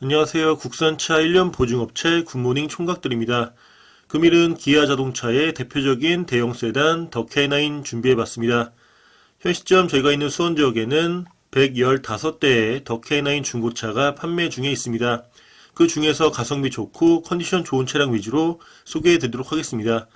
안녕하세요. 국산차 1년 보증업체 굿모닝 총각들입니다. 금일은 기아 자동차의 대표적인 대형 세단 더 K9 준비해봤습니다. 현 시점 저희가 있는 수원 지역에는 115대의 더 K9 중고차가 판매 중에 있습니다. 그 중에서 가성비 좋고 컨디션 좋은 차량 위주로 소개해 드리도록 하겠습니다.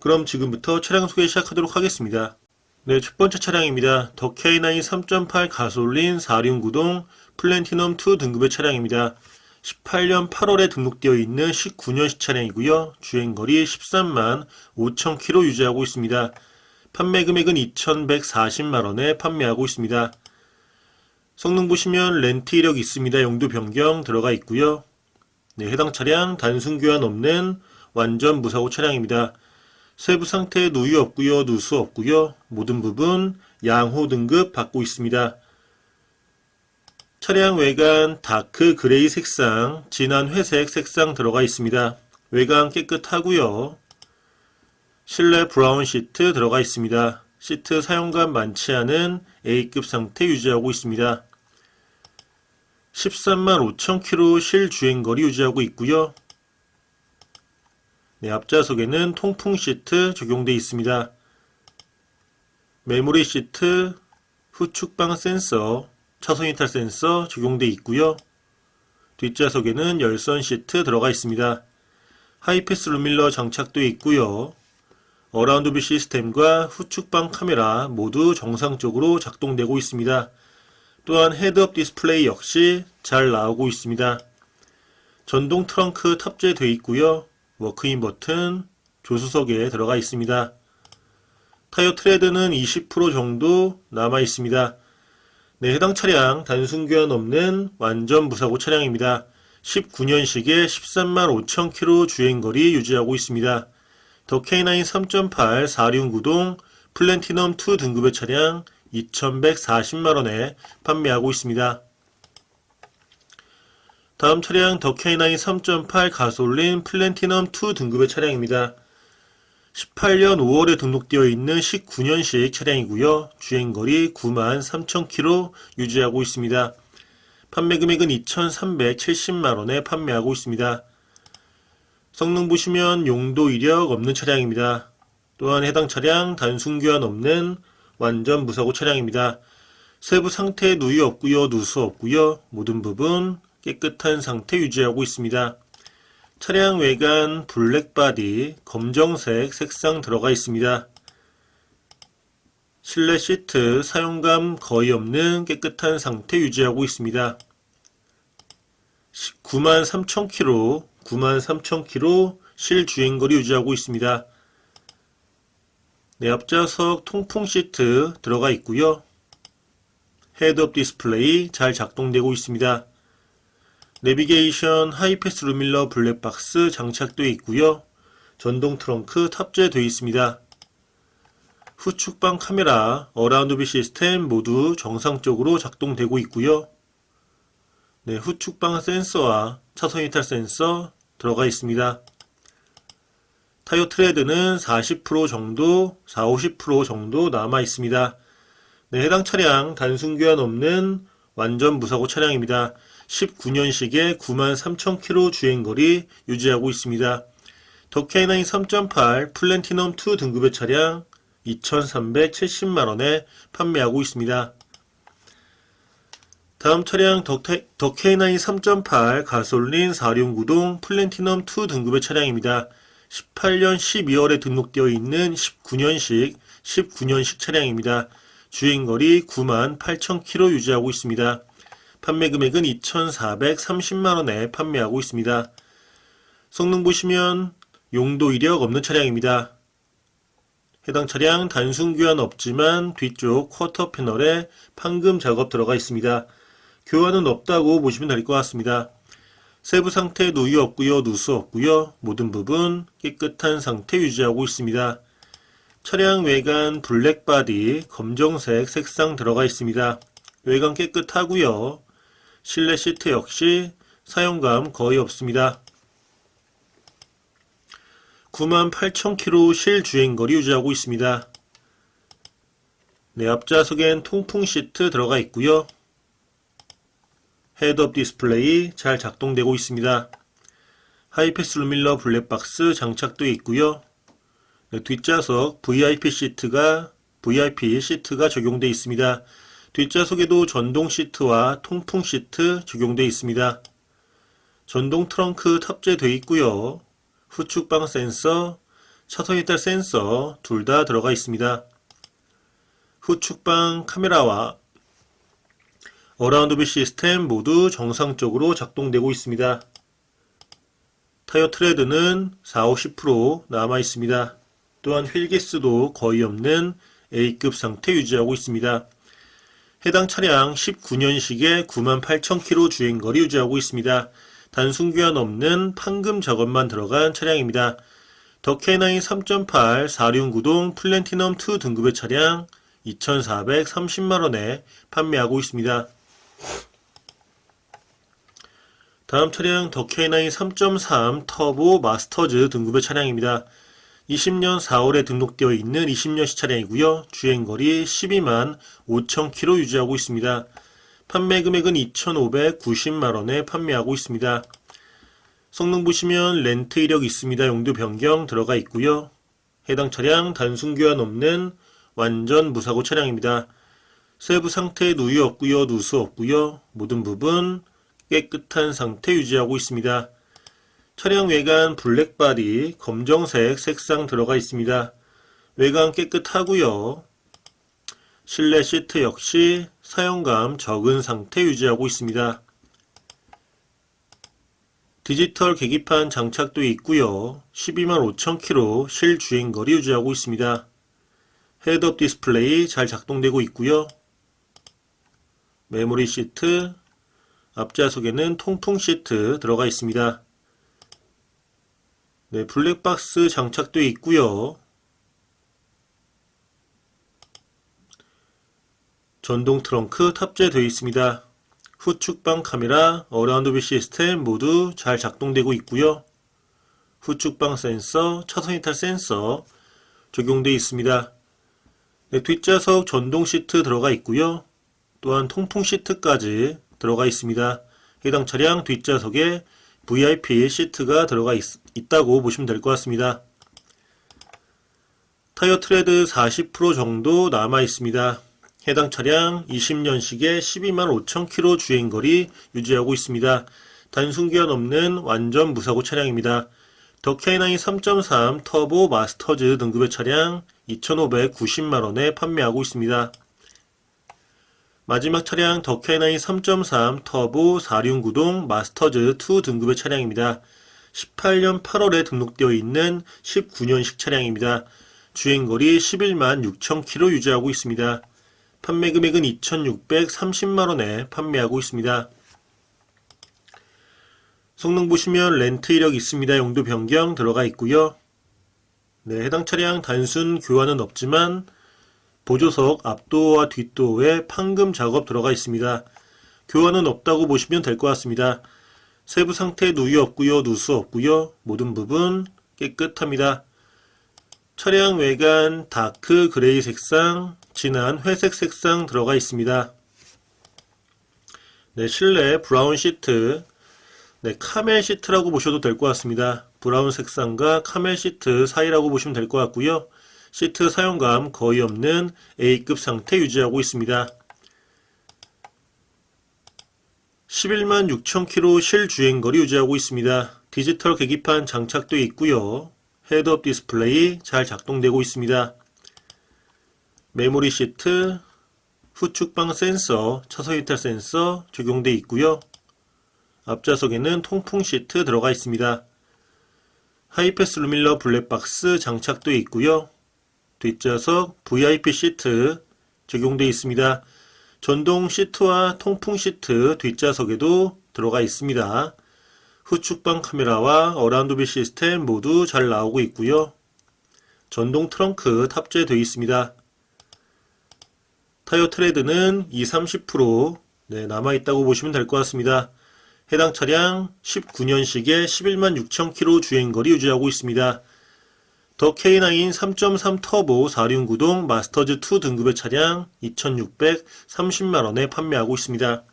그럼 지금부터 차량 소개 시작하도록 하겠습니다. 네, 첫 번째 차량입니다. 더 K9 3.8 가솔린 4륜구동 플랜티넘 2 등급의 차량입니다. 18년 8월에 등록되어 있는 19년식 차량이고요. 주행거리 13만 5천 킬로 유지하고 있습니다. 판매 금액은 2,140만원에 판매하고 있습니다. 성능 보시면 렌트 이력 있습니다. 용도 변경 들어가 있고요. 네, 해당 차량 단순 교환 없는 완전 무사고 차량입니다. 세부 상태 누유 없고요. 누수 없고요. 모든 부분 양호 등급 받고 있습니다. 차량 외관 다크 그레이 색상, 진한 회색 색상 들어가 있습니다. 외관 깨끗하고요. 실내 브라운 시트 들어가 있습니다. 시트 사용감 많지 않은 A급 상태 유지하고 있습니다. 13만 5천 킬로 실주행거리 유지하고 있고요. 네, 앞좌석에는 통풍 시트 적용되어 있습니다. 메모리 시트, 후축방 센서, 차선 이탈 센서 적용되어 있고요. 뒷좌석에는 열선 시트 들어가 있습니다. 하이패스 루밀러 장착되어 있고요. 어라운드 뷰 시스템과 후축방 카메라 모두 정상적으로 작동되고 있습니다. 또한 헤드업 디스플레이 역시 잘 나오고 있습니다. 전동 트렁크 탑재되어 있고요. 워크인 버튼, 조수석에 들어가 있습니다. 타이어 트레드는 20% 정도 남아 있습니다. 네, 해당 차량 단순 교환 없는 완전 무사고 차량입니다. 19년식에 13만 5천 킬로 주행거리 유지하고 있습니다. 더 K9 3.8 4륜 구동 플랜티넘 2 등급의 차량 2,140만원에 판매하고 있습니다. 다음 차량 더 K9 3.8 가솔린 플랜티넘 2 등급의 차량입니다. 18년 5월에 등록되어 있는 19년식 차량이고요. 주행거리 9만 3천 킬로 유지하고 있습니다. 판매 금액은 2,370만원에 판매하고 있습니다. 성능 보시면 용도 이력 없는 차량입니다. 또한 해당 차량 단순 교환 없는 완전 무사고 차량입니다. 세부 상태 누유 없고요. 누수 없고요. 모든 부분 깨끗한 상태 유지하고 있습니다. 차량 외관 블랙바디 검정색 색상 들어가 있습니다. 실내 시트 사용감 거의 없는 깨끗한 상태 유지하고 있습니다. 9만 3천 킬로 9만 3천 킬로 실주행거리 유지하고 있습니다. 내 앞좌석 통풍 시트 들어가 있고요. 헤드업 디스플레이 잘 작동되고 있습니다. 내비게이션 하이패스 루밀러 블랙박스 장착되어 있고요. 전동 트렁크 탑재되어 있습니다. 후축방 카메라, 어라운드 비 시스템 모두 정상적으로 작동되고 있고요. 네, 후축방 센서와 차선 이탈 센서 들어가 있습니다. 타이어 트레드는 40% 정도, 40, 50% 정도 남아 있습니다. 네, 해당 차량 단순 교환 없는 완전 무사고 차량입니다. 19년식에 9만 3천 킬로 주행거리 유지하고 있습니다. 더 K9 3.8 플랜티넘 2 등급의 차량 2,370만원에 판매하고 있습니다. 다음 차량 더 K9 3.8 가솔린 4륜 구동 플랜티넘 2 등급의 차량입니다. 18년 12월에 등록되어 있는 19년식 19년식 차량입니다. 주행거리 9만 8천 킬로 유지하고 있습니다. 판매 금액은 2,430만원에 판매하고 있습니다. 성능 보시면 용도 이력 없는 차량입니다. 해당 차량 단순 교환 없지만 뒤쪽 쿼터 패널에 판금 작업 들어가 있습니다. 교환은 없다고 보시면 될 것 같습니다. 세부 상태 누유 없고요, 누수 없고요. 모든 부분 깨끗한 상태 유지하고 있습니다. 차량 외관 블랙 바디 검정색 색상 들어가 있습니다. 외관 깨끗하고요. 실내 시트 역시 사용감 거의 없습니다. 98,000km 실주행거리 유지하고 있습니다. 네, 앞좌석엔 통풍 시트 들어가 있고요. 헤드업 디스플레이 잘 작동되고 있습니다. 하이패스 루밀러 블랙박스 장착되어 있고요. 네, 뒷좌석 VIP 시트가 VIP 시트가 적용되어 있습니다. 뒷좌석에도 전동 시트와 통풍 시트 적용되어 있습니다. 전동 트렁크 탑재되어 있고요. 후축방 센서, 차선 이탈 센서 둘 다 들어가 있습니다. 후축방 카메라와 어라운드 비 시스템 모두 정상적으로 작동되고 있습니다. 타이어 트레드는 4, 50% 남아 있습니다. 또한 휠기스도 거의 없는 A급 상태 유지하고 있습니다. 해당 차량 19년식에 98,000km 주행거리 유지하고 있습니다. 단순 교환 없는 판금 작업만 들어간 차량입니다. 더 K9 3.8 4륜구동 플래티넘 2 등급의 차량 2,430만원에 판매하고 있습니다. 다음 차량 더 K9 3.3 터보 마스터즈 등급의 차량입니다. 20년 4월에 등록되어 있는 20년식 차량이고요. 주행거리 12만 5천 킬로 유지하고 있습니다. 판매 금액은 2,590만원에 판매하고 있습니다. 성능 보시면 렌트 이력 있습니다. 용도 변경 들어가 있고요. 해당 차량 단순 교환 없는 완전 무사고 차량입니다. 세부 상태 누유 없고요. 누수 없고요. 모든 부분 깨끗한 상태 유지하고 있습니다. 차량 외관 블랙바디 검정색 색상 들어가 있습니다. 외관 깨끗하고요. 실내 시트 역시 사용감 적은 상태 유지하고 있습니다. 디지털 계기판 장착도 있고요. 12만 5천 킬로 실주행 거리 유지하고 있습니다. 헤드업 디스플레이 잘 작동되고 있고요. 메모리 시트, 앞좌석에는 통풍 시트 들어가 있습니다. 네, 블랙박스 장착되어 있고요. 전동 트렁크 탑재되어 있습니다. 후축방 카메라, 어라운드 뷰 시스템 모두 잘 작동되고 있고요. 후축방 센서, 차선 이탈 센서 적용되어 있습니다. 네, 뒷좌석 전동 시트 들어가 있고요. 또한 통풍 시트까지 들어가 있습니다. 해당 차량 뒷좌석에 VIP 시트가 들어가 있, 있다고 보시면 될 것 같습니다. 타이어 트레드 40% 정도 남아 있습니다. 해당 차량 20년식에 12만 5천 킬로 주행거리 유지하고 있습니다. 단순 기한 없는 완전 무사고 차량입니다. 더 K9 3.3 터보 마스터즈 등급의 차량 2,590만원에 판매하고 있습니다. 마지막 차량 더 K9 3.3 터보 4륜구동 마스터즈 2 등급의 차량입니다. 18년 8월에 등록되어 있는 19년식 차량입니다. 주행거리 11만 6천 킬로 유지하고 있습니다. 판매 금액은 2,630만원에 판매하고 있습니다. 성능 보시면 렌트 이력 있습니다. 용도 변경 들어가 있고요. 네, 해당 차량 단순 교환은 없지만 보조석 앞도어와 뒷도어에 판금 작업 들어가 있습니다. 교환은 없다고 보시면 될 것 같습니다. 세부 상태 누유 없고요. 누수 없고요. 모든 부분 깨끗합니다. 차량 외관 다크 그레이 색상, 진한 회색 색상 들어가 있습니다. 네, 실내 브라운 시트, 네, 카멜 시트라고 보셔도 될 것 같습니다. 브라운 색상과 카멜 시트 사이라고 보시면 될 것 같고요. 시트 사용감 거의 없는 A급 상태 유지하고 있습니다. 11만 6천 킬로 실주행거리 유지하고 있습니다. 디지털 계기판 장착되어 있고요. 헤드업 디스플레이 잘 작동되고 있습니다. 메모리 시트, 후축방 센서, 차선 이탈 센서 적용되어 있고요. 앞좌석에는 통풍 시트 들어가 있습니다. 하이패스 루밀러 블랙박스 장착되어 있고요. 뒷좌석 VIP 시트 적용되어 있습니다. 전동 시트와 통풍 시트 뒷좌석에도 들어가 있습니다. 후축방 카메라와 어라운드 비 시스템 모두 잘 나오고 있고요. 전동 트렁크 탑재되어 있습니다. 타이어 트레드는 20, 30% 네, 남아있다고 보시면 될 것 같습니다. 해당 차량 19년식에 11만 6천 킬로 주행거리 유지하고 있습니다. 더 K9 3.3 터보 4륜 구동 마스터즈 2 등급의 차량 2,630만원에 판매하고 있습니다.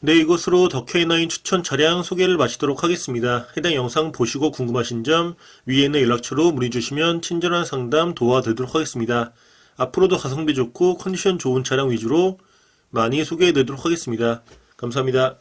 네, 이것으로 더 K9 추천 차량 소개를 마치도록 하겠습니다. 해당 영상 보시고 궁금하신 점 위에 있는 연락처로 문의 주시면 친절한 상담 도와드리도록 하겠습니다. 앞으로도 가성비 좋고 컨디션 좋은 차량 위주로 많이 소개해 드리도록 하겠습니다. 감사합니다.